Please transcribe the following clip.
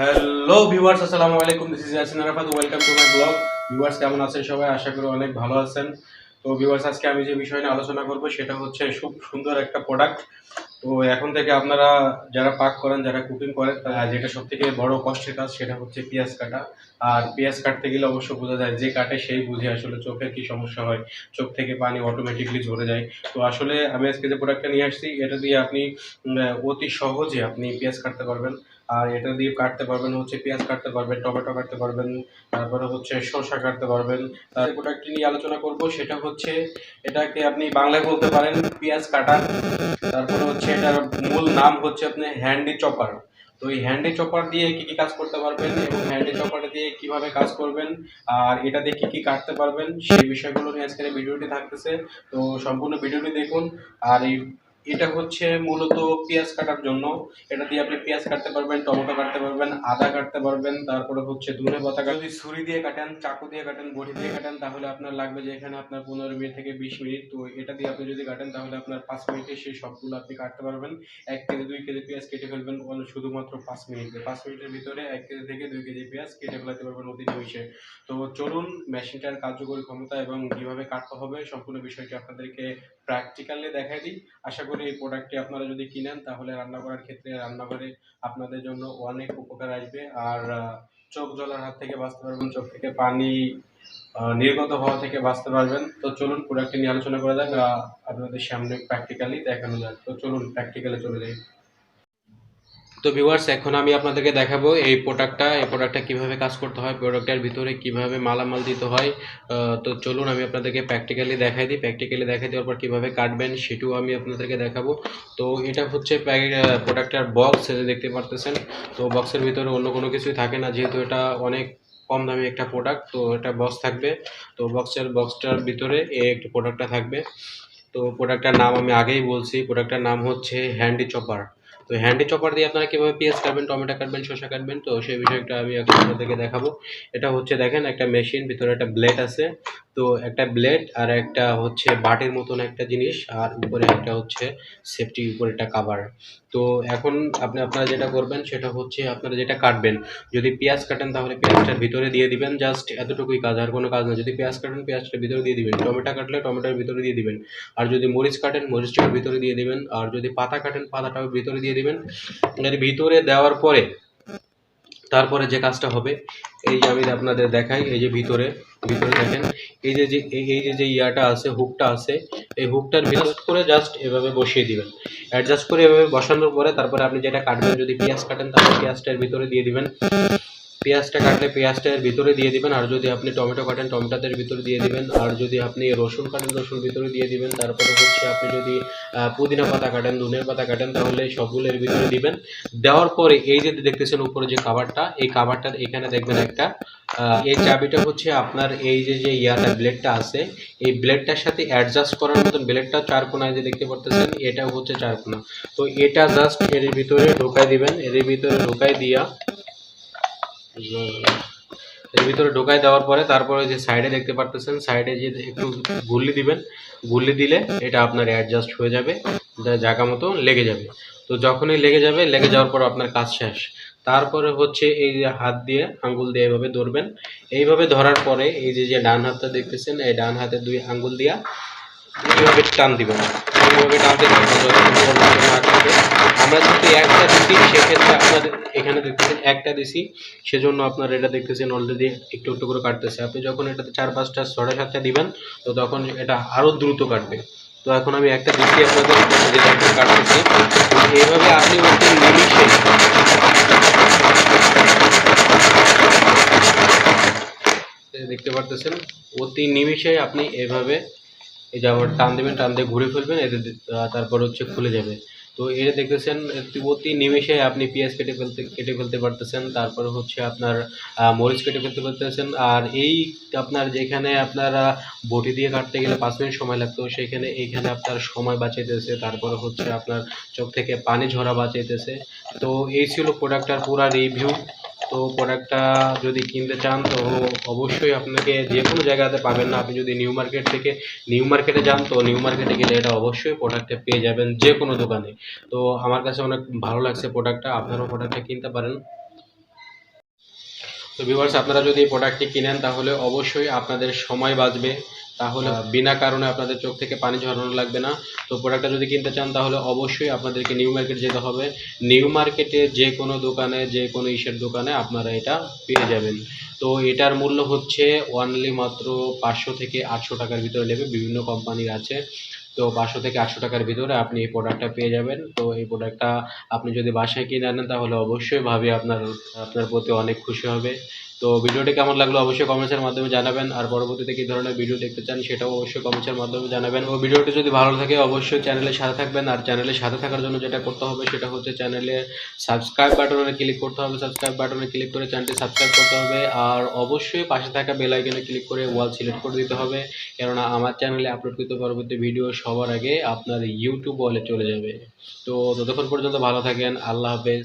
Hello viewers আসসালামু আলাইকুম। This is Yasin Arafat welcome to my blog viewers কেমন আছেন সবাই? আশা করি অনেক ভালো আছেন। তো ভিউয়ার্স আজকে আমি যে বিষয় নিয়ে আলোচনা করব, সেটা হচ্ছে খুব সুন্দর একটা প্রোডাক্ট তো এখন থেকে আপনারা যারা পাক করেন, যারা কুকিং করেন যেটা সব থেকে বড় কষ্টের কাজ, সেটা হচ্ছে পেঁয়াজ কাটা। আর পেঁয়াজ কাটতে গেলে অবশ্য বোঝা যায়, যে কাটে সেই বুঝে আসলে চোখের কি সমস্যা হয়। চোখ থেকে পানি অটোমেটিকলি ঝরে যায়। তো আসলে আমি আজকে যে প্রোডাক্টটা নিয়ে আসছি, এটা দিয়ে আপনি অতি সহজে আপনি পেঁয়াজ কাটতে পারবেন। আর এটা দিয়ে কাটতে পারবেন হচ্ছে পেঁয়াজ কাটতে পারবেন, টমেটো কাটতে পারবেন, তারপরে হচ্ছে শসা কাটতে পারবেন। তার প্রোডাক্টটি নিয়ে আলোচনা করব, সেটা হচ্ছে এটাকে আপনি বাংলায় বলতে পারেন পেঁয়াজ কাটা। তারপরে হচ্ছে এটার মূল নাম হচ্ছে আপনি হ্যান্ডি চপার। তো এই হ্যান্ডি চপার দিয়ে কী কী কাজ করতে পারবেন এবং হ্যান্ডি চপার দিয়ে কীভাবে কাজ করবেন আর এটা দিয়ে কী কী কাটতে পারবেন, সেই বিষয়গুলো নিয়ে আজকের ভিডিওটি থাকতেছে। তো সম্পূর্ণ ভিডিওটি দেখুন আর এই এটা হচ্ছে মূলত পেঁয়াজ কাটার জন্য। এটা দিয়ে আপনি পেঁয়াজ কাটতে পারবেন, টমেটো কাটতে পারবেন, আদা কাটতে পারবেন, তারপরে হচ্ছে ধনে পাতা যদি ছুরি দিয়ে কাটেন, চাকু দিয়ে কাটেন, বড়ি দিয়ে কাটেন, তাহলে আপনার লাগবে যে এখানে আপনার পনেরো মিনিট থেকে বিশ মিনিট। তো এটা দিয়ে আপনি যদি কাটেন, তাহলে আপনার পাঁচ মিনিটে সেই সবগুলো আপনি কাটতে পারবেন। এক কেজি, দুই কেজি পেঁয়াজ কেটে ফেলবেন শুধুমাত্র পাঁচ মিনিটে। পাঁচ মিনিটের ভিতরে এক কেজি থেকে দুই কেজি পেঁয়াজ কেটে ফেলাতে পারবেন অতি নিমিষে তো চলুন, মেশিনটার কার্যকরী ক্ষমতা এবং কীভাবে কাটতে হবে, সম্পূর্ণ বিষয়টি আপনাদেরকে প্র্যাকটিক্যালি দেখাই দিই। আশা করি এই প্রোডাক্টটি আপনারা যদি কিনেন, তাহলে রান্না করার ক্ষেত্রে রান্নাঘরে আপনাদের জন্য অনেক উপকার আসবে। আর চোখ জ্বলার হাত থেকে বাঁচতে পারবেন, চোখ থেকে পানি নির্গত হওয়া থেকে বাঁচতে পারবেন। তো চলুন প্রোডাক্টটি নিয়ে আলোচনা করা যাক। আপনাদের সামনে প্র্যাকটিক্যালি দেখানো যাক। তো চলুন প্র্যাকটিক্যালি চলে যাই। তো ভিউয়ার্স এখন আমি আপনাদেরকে দেখাবো এই প্রোডাক্টটা এই প্রোডাক্টটা কীভাবে কাজ করতে হয় প্রোডাক্টের ভিতরে কীভাবে মালামাল দিতে হয়। তো চলুন আমি আপনাদেরকে প্র্যাকটিক্যালি দেখাই দিই। প্র্যাকটিক্যালি দেখাই দেওয়ার পর কীভাবে কাটবেন সেটাও আমি আপনাদেরকে দেখাবো। তো এটা হচ্ছে প্রোডাক্টের বক্স দেখতে পারতেছেন। তো বক্সের ভিতরে অন্য কোনো কিছুই থাকে না, যেহেতু এটা অনেক কম দামি একটা প্রোডাক্ট তো এটা বক্স থাকবে। তো বক্সের বক্সটার ভিতরে এই একটু প্রোডাক্টটা থাকবে। তো প্রোডাক্টটার নাম আমি আগেই বলছি প্রোডাক্টটার নাম হচ্ছে হ্যান্ডি চপার তো হ্যান্ডি চপার দিয়ে আপনারা কীভাবে পেঁয়াজ কাটবেন, টমেটো কাটবেন, শসা কাটবেন, তো সেই বিষয়টা আমি আপনাদেরকে দেখাবো। এটা হচ্ছে দেখেন একটা মেশিন ভিতরে একটা ব্লেড আছে। তো একটা ব্লেড আর একটা হচ্ছে বাটির মতন একটা জিনিস আর উপরে একটা হচ্ছে সেফটি উপরে একটা কাভার তো এখন আপনি আপনারা যেটা করবেন সেটা হচ্ছে আপনারা যেটা কাটবেন, যদি পেঁয়াজ কাটেন তাহলে পেঁয়াজটার ভিতরে দিয়ে দিবেন জাস্ট এতটুকুই কাজ, আর কোনো কাজ না। যদি পেঁয়াজ কাটেন পেঁয়াজটার ভিতরে দিয়ে দিবেন, টমেটো কাটলে টমেটোর ভিতরে দিয়ে দিবেন, আর যদি মরিচ কাটেন মরিচটার ভিতরে দিয়ে দিবেন, আর যদি পাতা কাটেন পাতাটাও ভিতরে দিয়ে দিবেন। ভিতরে দেওয়ার পরে তারপরে যে কাজটা হবে, এই যে আমি আপনাদের দেখাই, এই যে ভিতরে ভিতরে দেখেন, এই যে যে, এই যে যে ইয়াটা আছে, হুকটা আছে, এই হুকটার ভিতর করে জাস্ট এভাবে বসিয়ে দিবেন। অ্যাডজাস্ট করে এভাবে বসানোর পরে তারপরে আপনি যেটা কাটবেন, যদি পেঁয়াজ কাটেন, তাহলে পেঁয়াজটার ভিতরে দিয়ে দিবেন। পেঁয়াজটা কাটলে পেঁয়াজটার ভিতরে দিয়ে দিবেন, আর যদি আপনি টমেটো কাটেন টমেটোদের ভিতরে দিয়ে দিবেন, আর যদি আপনি রসুন কাটেন রসুন ভিতরে দিয়ে দিবেন, তারপরে হচ্ছে আপনি যদি পুদিনা পাতা কাটেন, ধনের পাতা কাটেন, তাহলে সবগুলোর ভিতরে দিবেন। দেওয়ার পরে এই যে দেখতেছেন উপরে যে কাভারটা এই কাভারটার এখানে দেখবেন একটা এই চাবিটা হচ্ছে আপনার এই যে যে ইয়াটা ব্লেডটা আছে, এই ব্লেডটার সাথে অ্যাডজাস্ট করার মতন ব্লেডটা চার কোনায় যে দেখতে পারতেছেন, এটাও হচ্ছে চার কোনা। তো এটা জাস্ট এর ভিতরে ঢোকায় দিবেন, এর ভিতরে ঢোকায় দিয়া এর ভিতরে ঢোকায় দেওয়ার পরে তারপরে যে সাইডে দেখতে পারতেছেন সাইডে যে একটু গুল্লি দিবেন, গুল্লি দিলে এটা আপনার অ্যাডজাস্ট হয়ে যাবে জায়গা মতো লেগে যাবে। তো যখনই লেগে যাবে, লেগে যাওয়ার পর আপনার কাজ শেষ। তারপরে হচ্ছে এই যে হাত দিয়ে, আঙ্গুল দিয়ে এইভাবে ধরবেন। এইভাবে ধরার পরে এই যে যে ডান হাতটা দেখতেছেন, এই ডান হাতে দুই আঙ্গুল দিয়া এইভাবে টান দিবেন। এইভাবে টানতে থাকবেন একটা দিছি, সেজন্য আপনার এটা দেখতেছেন অলরেডি একটু একটু করে কাটতেছে। আপনি যখন এটাতে চার পাঁচটা ছটা সাতটা দিবেন, তো তখন এটা আরও দ্রুত কাটবে। তো এখন আমি একটা দিচ্ছি আপনাদের কাটতেছি। এইভাবে আপনি নিমিষে দেখতে পারতেছেন, অতি নিমিষে আপনি এভাবে এই যে আবার টান দেবেন, টান দিয়ে ঘুরে ফেলবেন, এতে তারপর হচ্ছে খুলে যাবে। তো এটা দেখতেছেন অতি নিমেষে আপনি পেঁয়াজ কেটে ফেলতে কেটে ফেলতে পারতেছেন। তারপরে হচ্ছে আপনার মরিচ কেটে ফেলতে পারতেছেন। আর এই আপনার যেখানে আপনারা বটি দিয়ে কাটতে গেলে পাঁচ মিনিট সময় লাগতো সেখানে এইখানে আপনার সময় বাঁচাইতেছে। তারপরে হচ্ছে আপনার চোখ থেকে পানি ঝরা বাঁচাইতেছে। তো এই ছিল প্রোডাক্টটার পুরা রিভিউ তো প্রোডাক্টটা যদি কিনতে চান, তো অবশ্যই আপনাকে যে কোনো জায়গাতে পাবেন না। আপনি যদি নিউ মার্কেট থেকে, নিউ মার্কেটে যান, তো নিউ মার্কেটে গেলে এটা অবশ্যই প্রোডাক্টটা পেয়ে যাবেন যে কোনো দোকানে। তো আমার কাছে অনেক ভালো লাগছে প্রোডাক্টটা আপনারাও প্রোডাক্টটা কিনতে পারেন। তো ভিউয়ার্স আপনারা যদি এই প্রোডাক্টটি কিনেন, তাহলে অবশ্যই আপনাদের সময় বাঁচবে। তাহলে বিনা কারণে আপনাদের চোখ থেকে পানি ঝরানো লাগবে না। তো প্রোডাক্টটা যদি কিনতে চান, তাহলে অবশ্যই আপনাদেরকে নিউ মার্কেট যেতে হবে। নিউ মার্কেটে যে কোনো দোকানে, যে কোনো ইসের দোকানে আপনারা এটা পেয়ে যাবেন। তো এটার মূল্য হচ্ছে অনলি মাত্র পাঁচশো থেকে আটশো টাকার ভিতরে নেবে, বিভিন্ন কোম্পানির আছে। তো পাঁচশো থেকে আটশো টাকার ভিতরে আপনি এই প্রোডাক্টটা পেয়ে যাবেন। তো এই প্রোডাক্টটা আপনি যদি বাসায় কিনে আনেন, তাহলে অবশ্যই ভাবে আপনার আপনার প্রতি অনেক খুশি হবে। তো ভিডিওটি কেমন লাগল অবশ্যই কমেন্টসের মাধ্যমে জানাবেন। আর পরবর্তীতে কী ধরনের ভিডিও দেখতে চান সেটাও অবশ্যই কমেন্টসের মাধ্যমে জানাবেন। ও ভিডিওটি যদি ভালো থাকে অবশ্যই চ্যানেলের সাথে থাকবেন। আর চ্যানেলের সাথে থাকার জন্য যেটা করতে হবে সেটা হচ্ছে চ্যানেলে সাবস্ক্রাইব বাটনে ক্লিক করতে হবে। সাবস্ক্রাইব বাটনে ক্লিক করে চ্যানেলটি সাবস্ক্রাইব করতে হবে। আর অবশ্যই পাশে থাকা বেল আইকনে ক্লিক করে ওয়াল সিলেক্ট করে দিতে হবে। কেননা আমার চ্যানেলে আপলোডকৃত পরবর্তী ভিডিও সবার আগে আপনার ইউটিউব ওয়ালে চলে যাবে। তো ততক্ষণ পর্যন্ত ভালো থাকেন। আল্লাহ হাফেজ।